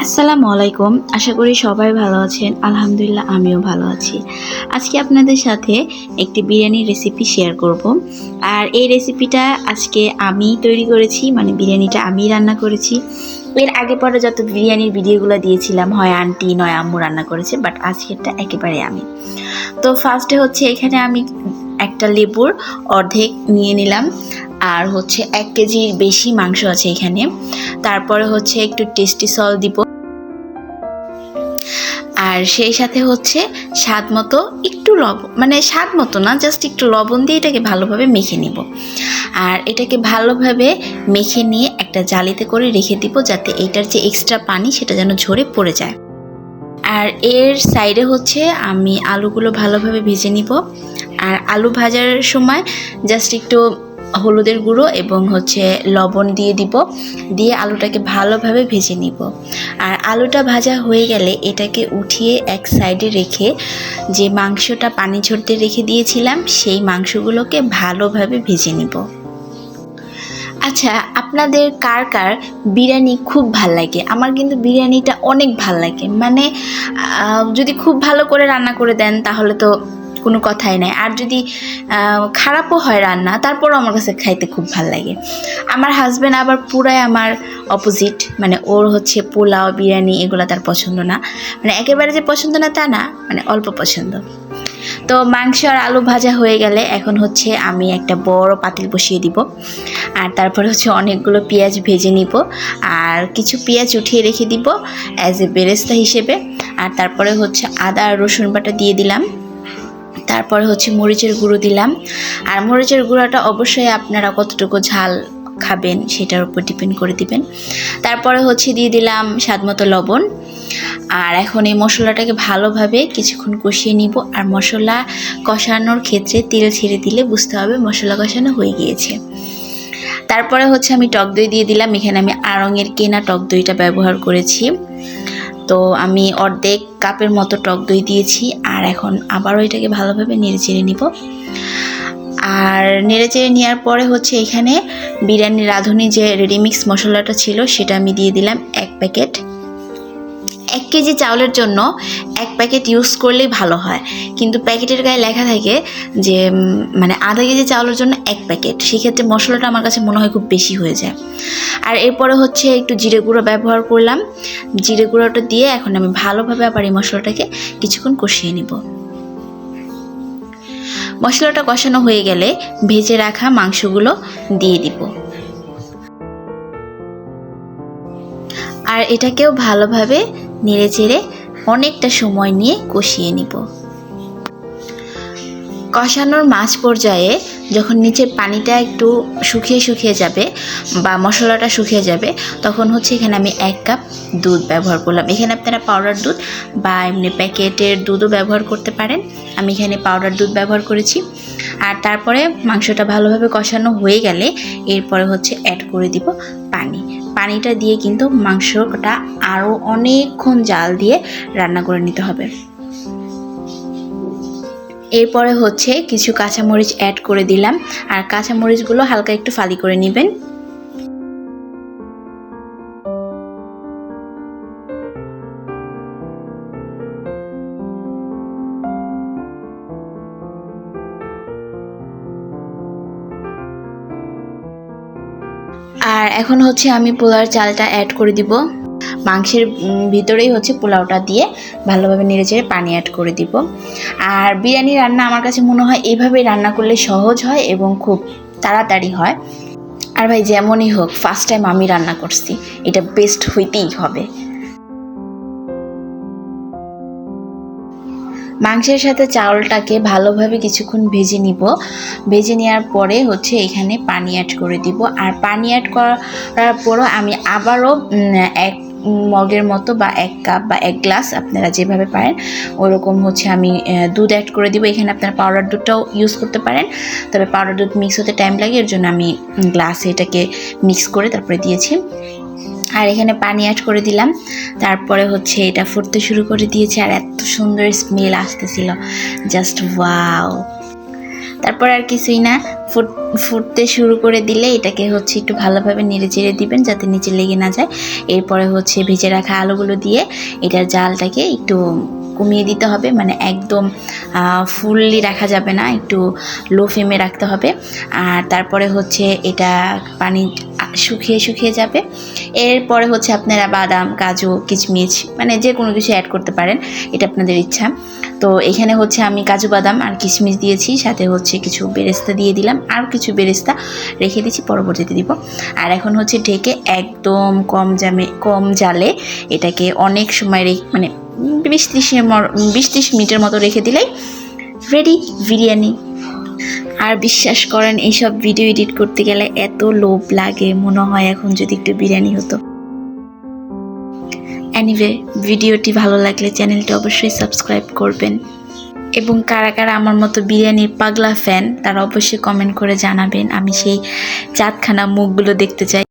আসসালামু আলাইকুম। আশা করি সবাই ভালো আছেন। আলহামদুলিল্লাহ, আমিও ভালো আছি। আজকে আপনাদের সাথে একটি বিরিয়ানির রেসিপি শেয়ার করব। আর এই রেসিপিটা আজকে আমি তৈরি করেছি মানে বিরিয়ানিটা আমি রান্না করেছি। এর আগে পরে যত বিরিয়ানির ভিডিওগুলো দিয়েছিলাম, হয় আন্টি, নয় আম্মু রান্না করেছে বাট আজকেরটা একেবারে আমি। তো ফার্স্টে হচ্ছে এখানে আমি একটা লেবুর অর্ধেক নিয়ে নিলাম। আর হচ্ছে এক কেজির বেশি মাংস আছে এখানে। তারপরে হচ্ছে একটু টেস্টি সল দিব। আর সেই সাথে হচ্ছে স্বাদ মতো একটু লবণ মানে স্বাদ মতো না জাস্ট একটু লবণ দিয়ে এটাকে ভালোভাবে মেখে নিব। আর এটাকে ভালোভাবে মেখে নিয়ে একটা জালিতে করে রেখে দিব যাতে এটার যে এক্সট্রা পানি সেটা যেন ঝরে পড়ে যায়। আর এর সাইডে হচ্ছে আমি আলুগুলো ভালোভাবে ভেজে নিব। আর আলু ভাজার সময় জাস্ট একটু হলুদের গুঁড়ো এবং হচ্ছে লবণ দিয়ে দিব। দিয়ে আলুটাকে ভালোভাবে ভেজে নিব। আর আলুটা ভাজা হয়ে গেলে এটাকে উঠিয়ে এক সাইডে রেখে যে মাংসটা পানি ঝরতে রেখে দিয়েছিলাম, সেই মাংসগুলোকে ভালোভাবে ভেজে নিব। আচ্ছা আপনাদের কার কার বিরিয়ানি খুব ভালো লাগে? আমার কিন্তু বিরিয়ানিটা অনেক ভালো লাগে। মানে যদি খুব ভালো করে রান্না করে দেন, তাহলে তো কোনো কথাই নাই। আর যদি খারাপও হয় রান্না, তারপরও আমার কাছে খাইতে খুব ভালো লাগে। আমার হাজব্যান্ড আবার পুরাই আমার অপোজিট মানে ওর হচ্ছে পোলাও, বিরিয়ানি এগুলো তার পছন্দ না। মানে একেবারে যে পছন্দ না তা না মানে অল্প পছন্দ। তো মাংস আর আলু ভাজা হয়ে গেলে এখন হচ্ছে আমি একটা বড় পাতিল বসিয়ে দিব। আর তারপরে হচ্ছে অনেকগুলো পেঁয়াজ ভেজে নিব। আর কিছু পেঁয়াজ উঠিয়ে রেখে দিব অ্যাজ এ বেরেস্তা হিসেবে। আর তারপরে হচ্ছে আদা আর রসুন বাটা দিয়ে দিলাম। তারপরে হচ্ছে মরিচের গুঁড়ো দিলাম। আর মরিচের গুঁড়োটা অবশ্যই আপনারা কতটুকু ঝাল খাবেন সেটার উপর ডিপেন্ড করে দিবেন। তারপরে হচ্ছে দিয়ে দিলাম স্বাদমতো লবণ। আর এখন এই মশলাটাকে ভালোভাবে কিছুক্ষণ কষিয়ে নিব। আর মশলা কষানোর ক্ষেত্রে তেল ছেড়ে দিলে বুঝতে হবে মশলা কষানো হয়ে গিয়েছে। তারপরে হচ্ছে আমি টক দই দিয়ে দিলাম। এখানে আমি আড়ঙের কেনা টক দইটা ব্যবহার করেছি। তো আমি অর্ধেক কাপের মতো টক দই দিয়েছি আর এখন আবার ওইটাকে ভালোভাবে নেড়ে চেড়ে নিব। আর নেড়ে চেড়ে নেওয়ার পরে হচ্ছে এখানে বিরিয়ানি রাঁধুনি যে রেডিমিক্স মশলাটা ছিল সেটা আমি দিয়ে দিলাম এক প্যাকেট। এক কেজি চাউলের জন্য এক প্যাকেট ইউজ করলেই ভালো হয়। কিন্তু প্যাকেটের গায়ে লেখা থাকে যে মানে আধা কেজি চাউলের জন্য এক প্যাকেট। সেক্ষেত্রে মশলাটা আমার কাছে মনে হয় খুব বেশি হয়ে যায়। আর এরপরে হচ্ছে একটু জিরে গুঁড়ো ব্যবহার করলাম। জিরে গুঁড়োটা দিয়ে এখন আমি ভালোভাবে আবার এই মশলাটাকে কিছুক্ষণ কষিয়ে নিব। মশলাটা কষানো হয়ে গেলে ভেজে রাখা মাংসগুলো দিয়ে দিব। আর এটাকেও ভালোভাবে নেড়ে চেড়ে অনেকটা সময় নিয়ে কষিয়ে নিব। কষানোর মাঝ পর্যায়ে যখন নিচের পানিটা একটু শুকিয়ে শুকিয়ে যাবে বা মশলাটা শুকিয়ে যাবে, তখন হচ্ছে এখানে আমি এক কাপ দুধ ব্যবহার করলাম। এখানে আপনারা পাউডার দুধ বা এমনি প্যাকেটের দুধও ব্যবহার করতে পারেন। আমি এখানে পাউডার দুধ ব্যবহার করেছি। আর তারপরে মাংসটা ভালোভাবে কষানো হয়ে গেলে এরপরে হচ্ছে অ্যাড করে দিব পানি। পানিটা দিয়ে কিন্তু মাংসটা আরও অনেকক্ষণ জাল দিয়ে রান্না করে নিতে হবে। এরপরে হচ্ছে কিছু কাঁচামরিচ অ্যাড করে দিলাম। আর কাঁচামরিচগুলো হালকা একটু ফালি করে নেবেন। আর এখন হচ্ছে আমি পোলার চালটা অ্যাড করে দিব। মাংসের ভিতরেই হচ্ছে পোলাওটা দিয়ে ভালোভাবে নেড়ে চেড়ে পানি অ্যাড করে দিব। আর বিরিয়ানি রান্না আমার কাছে মনে হয় এইভাবেই রান্না করলে সহজ হয় এবং খুব তাড়াতাড়ি হয়। আর ভাই, যেমনই হোক ফার্স্ট টাইম আমি রান্না করছি, এটা বেস্ট হইতেই হবে। মাংসের সাথে চাউলটাকে ভালোভাবে কিছুক্ষণ ভেজে নিব। ভেজে নেওয়ার পরে হচ্ছে এখানে পানি অ্যাড করে দিব। আর পানি অ্যাড করার পরও আমি আবারও এক মগের মতো বা এক কাপ বা এক গ্লাস আপনারা যেভাবে পারেন, ওরকম হচ্ছে আমি দুধ অ্যাড করে দিব। এখানে আপনারা পাউডার দুধটাও ইউজ করতে পারেন। তবে পাউডার দুধ মিক্স হতে টাইম লাগে, এর জন্য আমি গ্লাসে এটাকে মিক্স করে তারপরে দিয়েছি। আর এখানে পানি অ্যাড করে দিলাম। তারপরে হচ্ছে এটা ফুটতে শুরু করে দিয়েছে আর এত সুন্দর স্মেল আসতেছিল। জাস্ট ওয়াও তারপর আর কিছুই না, ফুট, ফুটতে শুরু করে দিলে এটাকে হচ্ছে একটু ভালোভাবে নেড়ে চেড়ে দিবেন যাতে নিচে লেগে না যায়। এরপরে হচ্ছে ভিজে রাখা আলুগুলো দিয়ে এটার জালটাকে একটু কমিয়ে দিতে হবে মানে একদম ফুললি রাখা যাবে না, একটু লো ফ্লেমে রাখতে হবে। আর তারপরে হচ্ছে এটা পানি শুকিয়ে শুকিয়ে যাবে। এরপরে হচ্ছে আপনারা বাদাম, কাজু, কিশমিশ মানে যে কোনো কিছু অ্যাড করতে পারেন, এটা আপনাদের ইচ্ছা। তো এখানে হচ্ছে আমি কাজু বাদাম আর কিশমিশ দিয়েছি, সাথে হচ্ছে কিছু বেরেস্তা দিয়ে দিলাম। আর কিছু বেরেস্তা রেখে দিয়েছি, পরবর্তীতে দিব। আর এখন হচ্ছে ঢেকে একদম কম জামে, কম জালে এটাকে অনেক সময় মানে বিশ ত্রিশের বিশ ত্রিশ মিনিটের মতো রেখে দিলেই রেডি বিরিয়ানি। আর বিশ্বাস করেন, এইসব ভিডিও এডিট করতে গেলে এত লোভ লাগে, মনে হয় এখন যদি একটু বিরিয়ানি হতো। অ্যানিওয়ে ভিডিওটি ভালো লাগলে চ্যানেলটি অবশ্যই সাবস্ক্রাইব করবেন। এবং কারা কারা আমার মতো বিরিয়ানির পাগলা ফ্যান তারা অবশ্যই কমেন্ট করে জানাবেন। আমি সেই চাঁদখানা মুখগুলো দেখতে চাই।